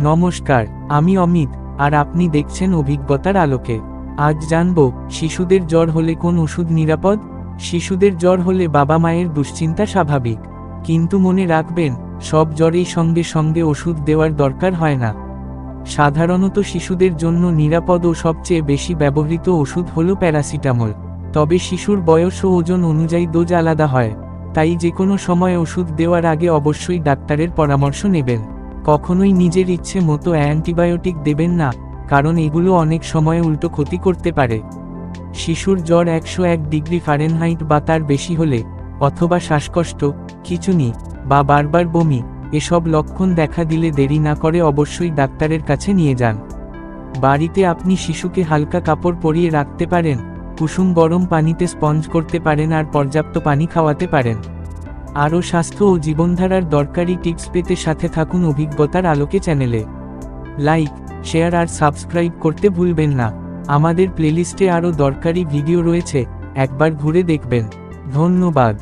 নমস্কার, আমি অমিত, আর আপনি দেখছেন অভিজ্ঞতার আলোকে। আজ জানব, শিশুদের জ্বর হলে কোন ওষুধ নিরাপদ? শিশুদের জ্বর হলে বাবা মায়ের দুশ্চিন্তা স্বাভাবিক। কিন্তু মনে রাখবেন, সব জ্বরেই সঙ্গে সঙ্গে ওষুধ দেওয়ার দরকার হয় না। সাধারণত শিশুদের জন্য নিরাপদ ও সবচেয়ে বেশি ব্যবহৃত ওষুধ হল প্যারাসিটামল। তবে শিশুর বয়স ও ওজন অনুযায়ী ডোজ আলাদা হয়। তাই যে কোনো সময় ওষুধ দেওয়ার আগে অবশ্যই ডাক্তারের পরামর্শ নেবেন। কখনোই নিজের ইচ্ছে মতো অ্যান্টিবায়োটিক দেবেন না, কারণ এগুলো অনেক সময় উল্টো ক্ষতি করতে পারে। শিশুর জ্বর একশো এক ডিগ্রি ফারেনহাইট বা তার বেশি হলে, অথবা শ্বাসকষ্ট, খিচুনি, বা বারবার বমি, এসব লক্ষণ দেখা দিলে দেরি না করে অবশ্যই ডাক্তারের কাছে নিয়ে যান। বাড়িতে আপনি শিশুকে হালকা কাপড় পরিয়ে রাখতে পারেন, কুসুম গরম পানিতে স্পঞ্জ করতে পারেন আর পর্যাপ্ত পানি খাওয়াতে পারেন। আরও স্বাস্থ্য ও জীবনধারার দরকারি টিপস পেতে সাথে থাকুন অভিজ্ঞতার আলোকে চ্যানেলে। লাইক, শেয়ার আর সাবস্ক্রাইব করতে ভুলবেন না। আমাদের প্লেলিস্টে আরও দরকারি ভিডিও রয়েছে, একবার ঘুরে দেখবেন। ধন্যবাদ।